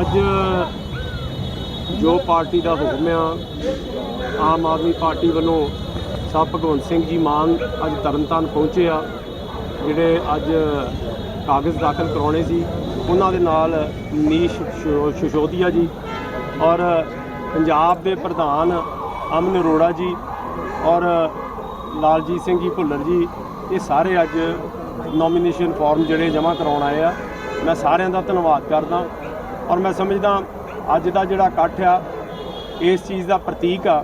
ਅੱਜ ਜੋ ਪਾਰਟੀ ਦਾ ਹੁਕਮ ਆ, ਆਮ ਆਦਮੀ ਪਾਰਟੀ ਵੱਲੋਂ ਸਾਹਿਬ ਭਗਵੰਤ ਸਿੰਘ ਜੀ ਮਾਨ ਅੱਜ ਤਰਨਤਾਰਨ ਪਹੁੰਚੇ ਆ, ਜਿਹੜੇ ਅੱਜ ਕਾਗਜ਼ ਦਾਖਲ ਕਰਾਉਣੇ ਸੀ, ਉਹਨਾਂ ਦੇ ਨਾਲ ਮਨੀਸ਼ ਸ਼ਿਸ਼ੋ- ਜੀ ਔਰ ਪੰਜਾਬ ਦੇ ਪ੍ਰਧਾਨ ਅਮਨ ਅਰੋੜਾ ਜੀ ਔਰ ਲਾਲਜੀਤ ਸਿੰਘ ਜੀ ਭੁੱਲਰ ਜੀ, ਇਹ ਸਾਰੇ ਅੱਜ ਨੋਮੀਨੇਸ਼ਨ ਫਾਰਮ ਜਿਹੜੇ ਜਮ੍ਹਾਂ ਕਰਾਉਣ ਆਏ ਆ। ਮੈਂ ਸਾਰਿਆਂ ਦਾ ਧੰਨਵਾਦ ਕਰਦਾ। ਔਰ ਮੈਂ ਸਮਝਦਾ ਅੱਜ ਦਾ ਜਿਹੜਾ ਇਕੱਠ ਆ, ਇਸ ਚੀਜ਼ ਦਾ ਪ੍ਰਤੀਕ ਆ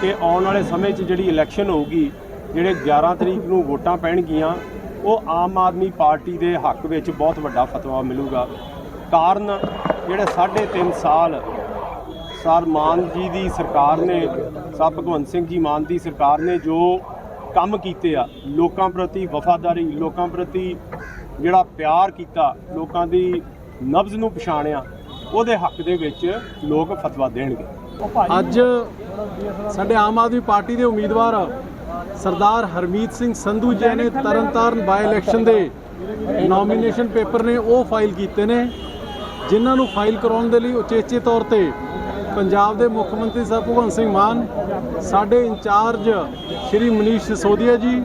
ਕਿ ਆਉਣ ਵਾਲੇ ਸਮੇਂ 'ਚ ਜਿਹੜੀ ਇਲੈਕਸ਼ਨ ਹੋਊਗੀ, ਜਿਹੜੇ 11 ਤਰੀਕ ਨੂੰ ਵੋਟਾਂ ਪੈਣਗੀਆਂ, ਉਹ ਆਮ ਆਦਮੀ ਪਾਰਟੀ ਦੇ ਹੱਕ ਵਿੱਚ ਬਹੁਤ ਵੱਡਾ ਫਤਵਾ ਮਿਲੂਗਾ। ਕਾਰਨ ਜਿਹੜੇ 3.5 ਸਾਲ ਸਰ ਮਾਨ ਜੀ ਦੀ ਸਰਕਾਰ ਨੇ ਸਾਹਿਬ ਭਗਵੰਤ ਸਿੰਘ ਜੀ ਮਾਨ ਦੀ ਸਰਕਾਰ ਨੇ ਜੋ ਕੰਮ ਕੀਤੇ ਆ, ਲੋਕਾਂ ਪ੍ਰਤੀ ਵਫਾਦਾਰੀ, ਲੋਕਾਂ ਪ੍ਰਤੀ ਜਿਹੜਾ ਪਿਆਰ ਕੀਤਾ, ਲੋਕਾਂ ਦੀ ਨਬਜ਼ ਨੂੰ ਪਛਾਣਿਆ, ਉਹਦੇ ਹੱਕ ਦੇ ਵਿੱਚ ਲੋਕ ਫਤਵਾ ਦੇਣਗੇ। ਅੱਜ ਸਾਡੇ ਆਮ ਆਦਮੀ ਪਾਰਟੀ ਦੇ ਉਮੀਦਵਾਰ ਸਰਦਾਰ ਹਰਮੀਤ ਸਿੰਘ ਸੰਧੂ ਜੀ ਨੇ ਤਰਨਤਾਰਨ ਬਾਈ ਇਲੈਕਸ਼ਨ ਦੇ ਨੋਮੀਨੇਸ਼ਨ ਪੇਪਰ ਨੇ ਉਹ ਫਾਈਲ ਕੀਤੇ ਨੇ, ਜਿਨ੍ਹਾਂ ਨੂੰ ਫਾਈਲ ਕਰਾਉਣ ਦੇ ਲਈ ਉਚੇਚੇ ਤੌਰ ਤੇ ਪੰਜਾਬ ਦੇ ਮੁੱਖ ਮੰਤਰੀ ਸਾਹਿਬ ਭਗਵੰਤ ਸਿੰਘ ਮਾਨ, ਸਾਡੇ ਇੰਚਾਰਜ ਸ਼੍ਰੀ ਮਨੀਸ਼ ਸਿਸੋਦੀਆ ਜੀ,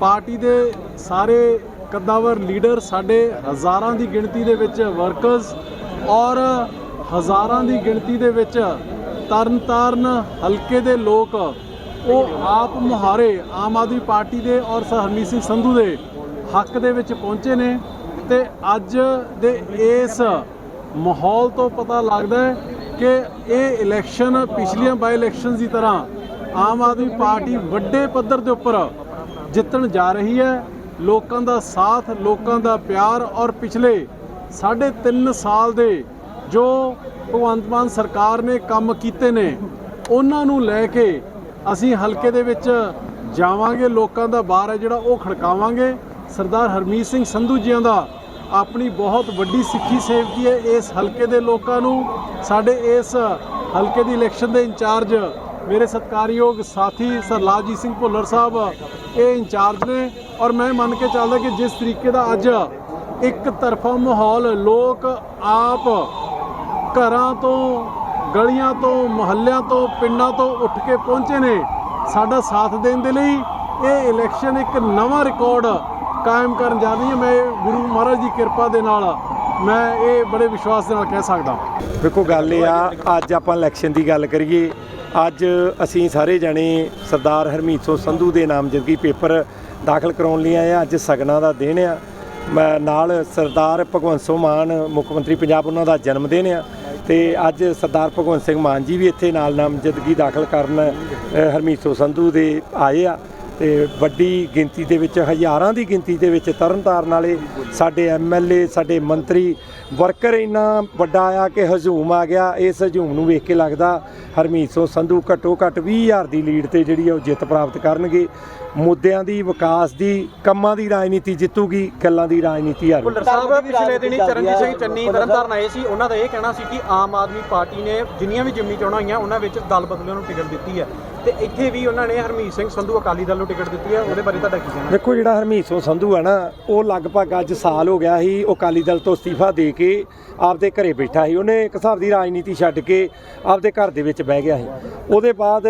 ਪਾਰਟੀ ਦੇ ਸਾਰੇ ਕੱਦਾਵਰ ਲੀਡਰ ਸਾਡੇ ਹਜ਼ਾਰਾਂ ਦੀ ਗਿਣਤੀ ਦੇ ਵਿੱਚ ਵਰਕਰਸ ਔਰ ਹਜ਼ਾਰਾਂ ਦੀ ਗਿਣਤੀ ਦੇ ਵਿੱਚ ਤਰਨਤਾਰਨ ਹਲਕੇ ਦੇ ਲੋਕ, ਉਹ ਆਪ ਮੁਹਾਰੇ ਆਮ ਆਦਮੀ ਪਾਰਟੀ ਦੇ ਔਰ ਸਰ ਹਰਮੀਤ ਸਿੰਘ ਸੰਧੂ ਦੇ ਹੱਕ ਦੇ ਵਿੱਚ ਪਹੁੰਚੇ ਨੇ ਤੇ ਅੱਜ ਦੇ ਇਸ ਮਾਹੌਲ ਤੋਂ ਪਤਾ ਲੱਗਦਾ ਹੈ ਕਿ ਇਹ ਇਲੈਕਸ਼ਨ ਪਿਛਲੀਆਂ ਬਾਈ ਇਲੈਕਸ਼ਨਸ ਦੀ ਤਰ੍ਹਾਂ ਆਮ ਆਦਮੀ ਪਾਰਟੀ ਵੱਡੇ ਪੱਧਰ ਦੇ ਉੱਪਰ ਜਿੱਤਣ ਜਾ ਰਹੀ ਹੈ। ਲੋਕਾਂ ਦਾ ਸਾਥ, ਲੋਕਾਂ ਦਾ ਪਿਆਰ ਔਰ ਪਿਛਲੇ ਸਾਢੇ ਤਿੰਨ ਸਾਲ ਦੇ ਜੋ ਭਗਵੰਤ ਮਾਨ ਸਰਕਾਰ ਨੇ ਕੰਮ ਕੀਤੇ ਨੇ, ਉਹਨਾਂ ਨੂੰ ਲੈ ਕੇ ਅਸੀਂ ਹਲਕੇ ਦੇ ਵਿੱਚ ਜਾਵਾਂਗੇ, ਲੋਕਾਂ ਦਾ ਬਾਰ ਹੈ ਜਿਹੜਾ ਉਹ ਖੜਕਾਵਾਂਗੇ। ਸਰਦਾਰ ਹਰਮੀਤ ਸਿੰਘ ਸੰਧੂ ਜੀਆਂ ਦਾ ਆਪਣੀ ਬਹੁਤ ਵੱਡੀ ਸਿੱਖੀ ਸੇਵਕੀ ਹੈ ਇਸ ਹਲਕੇ ਦੇ ਲੋਕਾਂ ਨੂੰ। ਸਾਡੇ ਇਸ ਹਲਕੇ ਦੀ ਇਲੈਕਸ਼ਨ ਦੇ ਇੰਚਾਰਜ ਮੇਰੇ ਸਤਿਕਾਰਯੋਗ ਸਾਥੀ ਸਰ ਲਾਲਜੀਤ ਸਿੰਘ ਭੁੱਲਰ ਸਾਹਿਬ, ਇਹ ਇੰਚਾਰਜ ਨੇ। ਔਰ ਮੈਂ ਮੰਨ ਕੇ ਚੱਲਦਾ ਕਿ ਜਿਸ ਤਰੀਕੇ ਦਾ ਅੱਜ ਇੱਕ ਤਰਫਾ ਮਾਹੌਲ ਲੋਕ ਆਪ ਘਰਾਂ ਤੋਂ, ਗਲੀਆਂ ਤੋਂ, ਮੁਹੱਲਿਆਂ ਤੋਂ, ਪਿੰਡਾਂ ਤੋਂ ਉੱਠ ਕੇ ਪਹੁੰਚੇ ਨੇ, ਸਾਡਾ ਸਾਥ ਦੇਣ ਦੇ ਲਈ ਇਹ ਇਲੈਕਸ਼ਨ ਇੱਕ ਨਵਾਂ ਰਿਕਾਰਡ ਕਾਇਮ ਕਰਨ ਜਾ ਰਹੀ ਹੈ। ਮੈਂ ਗੁਰੂ ਮਹਾਰਾਜ ਦੀ ਕਿਰਪਾ ਦੇ ਨਾਲ ਮੈਂ ਇਹ ਬੜੇ ਵਿਸ਼ਵਾਸ ਦੇ ਨਾਲ ਕਹਿ ਸਕਦਾ ਵੇਖੋ ਗੱਲ ਇਹ ਆ, ਅੱਜ ਆਪਾਂ ਇਲੈਕਸ਼ਨ ਦੀ ਗੱਲ ਕਰੀਏ। ਅੱਜ ਅਸੀਂ ਸਾਰੇ ਜਣੇ ਸਰਦਾਰ ਹਰਮੀਤ ਸਿੰਘ ਸੰਧੂ ਦੇ ਨਾਮਜ਼ਦਗੀ ਪੇਪਰ ਦਾਖਲ ਕਰਾਉਣ ਲਈ ਆਏ ਆ ਅੱਜ ਸਗਨਾਂ ਦਾ ਦਿਨ ਆ। ਮੈਂ ਨਾਲ ਸਰਦਾਰ ਭਗਵੰਤ ਸਿੰਘ ਮਾਨ ਮੁੱਖ ਮੰਤਰੀ ਪੰਜਾਬ ਉਹਨਾਂ ਦਾ ਜਨਮ ਦਿਨ ਆ। ਤੇ ਅੱਜ ਸਰਦਾਰ ਭਗਵੰਤ ਸਿੰਘ ਮਾਨ ਜੀ ਵੀ ਇੱਥੇ ਨਾਲ ਨਾਮਜ਼ਦਗੀ ਦਾਖਲ ਕਰਨ ਅ, ਹਰਮੀਤ ਸਿੰਘ ਸੰਧੂ ਦੇ ਆਏ ਆ। ਤੇ ਵੱਡੀ ਗਿਣਤੀ ਦੇ ਵਿੱਚ ਹਜ਼ਾਰਾਂ ਦੀ ਗਿਣਤੀ ਦੇ ਵਿੱਚ ਤਰਨਤਾਰਨ ਵਾਲੇ ਸਾਡੇ ਐਮਐਲਏ ਸਾਡੇ ਮੰਤਰੀ ਵਰਕਰ ਇੰਨਾ ਵੱਡਾ ਆ ਕਿ ਹਜੂਮ ਆ ਗਿਆ। ਇਸ ਹਜੂਮ ਨੂੰ ਵੇਖ ਕੇ ਲੱਗਦਾ ਹਰਮੀਤ ਸਿੰਘ ਸੰਧੂ ਘੱਟੋ ਘੱਟ 20000 ਦੀ ਲੀਡ ਤੇ ਜਿਹੜੀ ਆ ਉਹ ਜਿੱਤ ਪ੍ਰਾਪਤ ਕਰਨਗੇ। ਮੁੱਦਿਆਂ ਦੀ ਵਿਕਾਸ ਦੀ ਕੰਮਾਂ ਦੀ ਰਾਜਨੀਤੀ ਜਿੱਤੂਗੀ ਗੱਲਾਂ ਦੀ ਰਾਜਨੀਤੀ ਹਾਰੂ। ਭੁੱਲਰ ਸਾਹਿਬ ਪਿਛਲੇ ਦਿਨੀ ਚਰਨਜੀਤ ਸਿੰਘ ਚੰਨੀ ਤਰਨਤਾਰਨ ਆਏ ਸੀ ਉਹਨਾਂ ਦਾ ਇਹ ਕਹਿਣਾ ਸੀ ਕਿ ਆਮ ਆਦਮੀ ਪਾਰਟੀ ਨੇ ਜਿੰਨੀਆਂ ਵੀ ਜਿਮਨੀ ਚੋਣਾਂ ਹੋਈਆਂ ਉਹਨਾਂ ਵਿੱਚ ਦਲ ਬਦਲਿਆਂ ਨੂੰ ਟਿਕਟ ਦਿੱਤੀ ਹੈ। ਤੇ ਇੱਥੇ ਵੀ ਉਹਨਾਂ ਨੇ ਹਰਮੀਤ ਸਿੰਘ ਸੰਧੂ ਅਕਾਲੀ ਦਲ ਨੂੰ ਟਿਕਟ ਦਿੱਤੀ ਹੈ। ਉਹਦੇ ਬਾਰੇ ਤੁਹਾਡਾ ਕੀ ਕਹਿਣਾ ਵੇਖੋ ਜਿਹੜਾ ਹਰਮੀਤ ਸਿੰਘ ਸੰਧੂ ਆ ਨਾ ਉਹ ਲਗਭਗ ਅੱਜ ਸਾਲ ਹੋ ਗਿਆ ਸੀ ਉਹ ਅਕਾਲੀ ਦਲ ਤੋਂ ਅਸਤੀਫਾ ਦੇ ਕੇ ਆਪਦੇ ਘਰੇ ਬੈਠਾ ਸੀ। ਉਹਨੇ ਇੱਕ ਹਿਸਾਬ ਦੀ ਰਾਜਨੀਤੀ ਛੱਡ ਕੇ ਆਪਦੇ ਘਰ ਦੇ ਵਿੱਚ ਬਹਿ ਗਿਆ ਸੀ। ਉਹਦੇ ਬਾਅਦ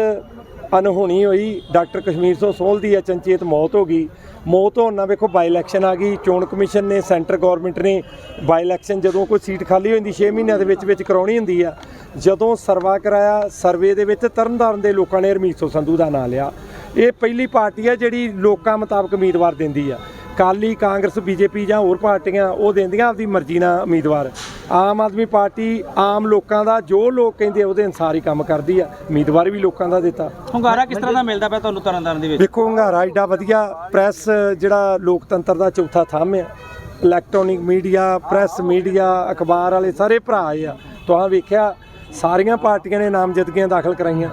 ਅਨਹੋਣੀ ਹੋਈ। ਡਾਕਟਰ ਕਸ਼ਮੀਰ ਸਿੰਘ ਸੋਹਲ ਦੀ ਅਚਨਚੇਤ ਮੌਤ ਹੋ ਗਈ। ਮੌਤ ਹੋਣ ਨਾਲ ਵੇਖੋ ਬਾਈ ਇਲੈਕਸ਼ਨ ਆ ਗਈ। ਚੋਣ ਕਮਿਸ਼ਨ ਨੇ, ਸੈਂਟਰ ਗਵਰਨਮੈਂਟ ਨੇ ਬਾਈ ਇਲੈਕਸ਼ਨ ਜਦੋਂ ਕੋਈ ਸੀਟ ਖਾਲੀ ਹੋ ਜਾਂਦੀ 6 ਮਹੀਨਿਆਂ ਦੇ ਵਿੱਚ ਵਿੱਚ ਕਰਾਉਣੀ ਹੁੰਦੀ ਆ। ਜਦੋਂ ਸਰਵਾ ਕਰਾਇਆ ਸਰਵੇ ਦੇ ਵਿੱਚ ਤਰਨਤਾਰਨ ਦੇ ਲੋਕਾਂ ਨੇ ਹਰਮੀਤ ਸਿੰਘ ਸੰਧੂ ਦਾ ਨਾਂ ਲਿਆ। ਇਹ ਪਹਿਲੀ ਪਾਰਟੀ ਆ ਜਿਹੜੀ ਲੋਕਾਂ ਮੁਤਾਬਕ ਉਮੀਦਵਾਰ ਦਿੰਦੀ ਆ। ਕਾਲੀ ਕਾਂਗਰਸ ਬੀਜੇਪੀ ਜਾਂ ਹੋਰ ਪਾਰਟੀਆਂ ਉਹ ਦਿੰਦੀਆਂ ਆਪਦੀ ਮਰਜ਼ੀ ਨਾਲ ਉਮੀਦਵਾਰ। ਆਮ ਆਦਮੀ ਪਾਰਟੀ ਆਮ ਲੋਕਾਂ ਦਾ ਜੋ ਲੋਕ ਕਹਿੰਦੇ ਉਹਦੇ ਅਨਸਾਰ ਹੀ ਕੰਮ ਕਰਦੀ ਆ। ਉਮੀਦਵਾਰ ਵੀ ਲੋਕਾਂ ਦਾ ਦਿੱਤਾ। ਹੁੰਗਾਰਾ ਕਿਸ ਤਰ੍ਹਾਂ ਦਾ ਮਿਲਦਾ ਪਿਆ ਤੁਹਾਨੂੰ ਤਰਨਤਾਰਨ ਦੇ ਵਿੱਚ? ਵੇਖੋ ਹੰਗਾਰਾ ਏਡਾ ਵਧੀਆ ਪ੍ਰੈਸ ਜਿਹੜਾ ਲੋਕਤੰਤਰ ਦਾ ਚੌਥਾ ਥੰਮ ਆ। ਇਲੈਕਟ੍ਰੋਨਿਕ ਮੀਡੀਆ ਪ੍ਰੈਸ ਮੀਡੀਆ ਅਖਬਾਰ ਵਾਲੇ ਸਾਰੇ ਭਰਾ ਆ। ਤੁਹਾਂ ਵੇਖਿਆ ਸਾਰੀਆਂ ਪਾਰਟੀਆਂ ਨੇ ਨਾਮਜ਼ਦਗੀਆਂ ਦਾਖਲ ਕਰਾਈਆਂ।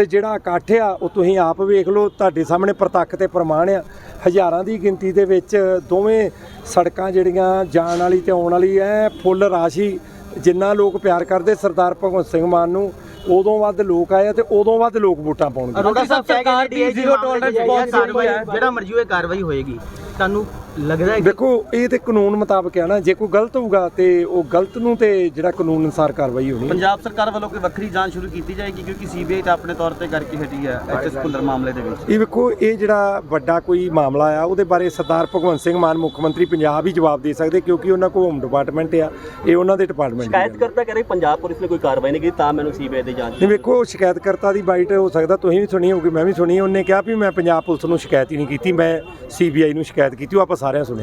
ਤੇ ਜਿਹੜਾ ਇਕੱਠ ਆ ਉਹ ਤੁਸੀਂ ਆਪ ਵੇਖ ਲਓ ਤੁਹਾਡੇ ਸਾਹਮਣੇ ਪ੍ਰਤੱਖ ਤੇ ਪ੍ਰਮਾਣ ਆ। ਹਜ਼ਾਰਾਂ ਦੀ ਗਿਣਤੀ ਦੇ ਵਿੱਚ ਦੋਵੇਂ ਸੜਕਾਂ ਜਿਹੜੀਆਂ ਜਾਣ ਵਾਲੀ ਤੇ ਆਉਣ ਵਾਲੀ ਐ ਫੁੱਲ ਰਾਸ਼ੀ ਜਿੰਨਾ ਲੋਕ ਪਿਆਰ ਕਰਦੇ ਸਰਦਾਰ ਭਗਵੰਤ ਸਿੰਘ ਮਾਨ ਨੂੰ ਉਦੋਂ ਵੱਧ ਲੋਕ ਆਏ ਆ ਤੇ ਉਦੋਂ ਵੱਧ ਲੋਕ ਵੋਟਾਂ ਪਾਉਣਗੇ। ਅਰੋੜਾ ਸਾਹਿਬ ਸਰਕਾਰ ਦੀ ਜ਼ੀਰੋ ਟੋਲਰੈਂਸ ਪਾਲਿਸੀ ਹੋਈ ਹੈ। ਜਿਹੜਾ ਮਰਜ਼ੀ ਹੋਏ ਕਾਰਵਾਈ ਹੋਏਗੀ। ਤੁਹਾਨੂੰ ਲੱਗਦਾ ਦੇਖੋ ਇਹ ਤੇ ਕਾਨੂੰਨ ਮੁਤਾਬਕ ਹੈ ਨਾ ਜੇ ਕੋਈ ਗਲਤ ਹੋਊਗਾ ਤੇ ਉਹ ਗਲਤ ਨੂੰ ਤੇ ਜਿਹੜਾ ਕਾਨੂੰਨ ਅਨੁਸਾਰ ਕਾਰਵਾਈ ਹੋਣੀ ਹੈ। ਪੰਜਾਬ ਸਰਕਾਰ ਵੱਲੋਂ ਕੋਈ ਵੱਖਰੀ ਜਾਂਚ ਸ਼ੁਰੂ ਕੀਤੀ ਜਾਏਗੀ ਕਿਉਂਕਿ ਸੀਬੀਆਈ ਤਾਂ ਆਪਣੇ ਤੌਰ ਤੇ ਕਰਕੇ ਹਟੀ ਹੈ ਐਚਐਸ ਭੁੱਲਰ ਮਾਮਲੇ ਦੇ ਵਿੱਚ। ਇਹ ਵੇਖੋ ਇਹ ਜਿਹੜਾ ਵੱਡਾ ਕੋਈ ਮਾਮਲਾ ਆ ਉਹਦੇ ਬਾਰੇ ਸਰਦਾਰ ਭਗਵੰਤ ਸਿੰਘ ਮਾਨ ਮੁੱਖ ਮੰਤਰੀ ਪੰਜਾਬ ਹੀ ਜਵਾਬ ਦੇ ਸਕਦੇ ਕਿਉਂਕਿ ਉਹਨਾਂ ਕੋਲ ਹੋਮ ਡਿਪਾਰਟਮੈਂਟ ਆ ਇਹ ਉਹਨਾਂ ਦੇ ਡਿਪਾਰਟਮੈਂਟ ਸ਼ਿਕਾਇਤਕਰਤਾ ਕਹ ਰਹੀ ਪੰਜਾਬ ਪੁਲਿਸ ਨੇ ਕੋਈ ਕਾਰਵਾਈ ਨਹੀਂ ਕੀਤੀ ਤਾਂ ਮੈਨੂੰ ਸੀਬੀਆਈ ਦੀ ਜਾਂਚ ਨਹੀਂ ਵੇਖੋ ਸ਼ਿਕਾਇਤਕਰਤਾ ਦੀ ਬਾਈਟ ਹੋ ਸਕਦਾ ਤੁਸੀਂ ਵੀ ਸੁਣੀ ਹੋਊਗੀ ਮੈਂ ਵੀ ਸੁਣੀ ਉਹਨੇ ਕਿਹਾ ਵੀ ਮੈਂ ਪੰਜਾਬ ਪੁਲਿਸ ਨੂੰ ਸ਼ਿਕਾਇਤ ਹੀ ਨਹੀਂ ਕੀਤੀ ਮੈਂ ਸੀਬੀਆਈ ਨੂੰ ਸ਼ਿਕਾਇਤ ਕੀਤੀ ਉਹ ਆਪਾਂ ਸਾਰਿਆਂ ਸੁਣਿਆ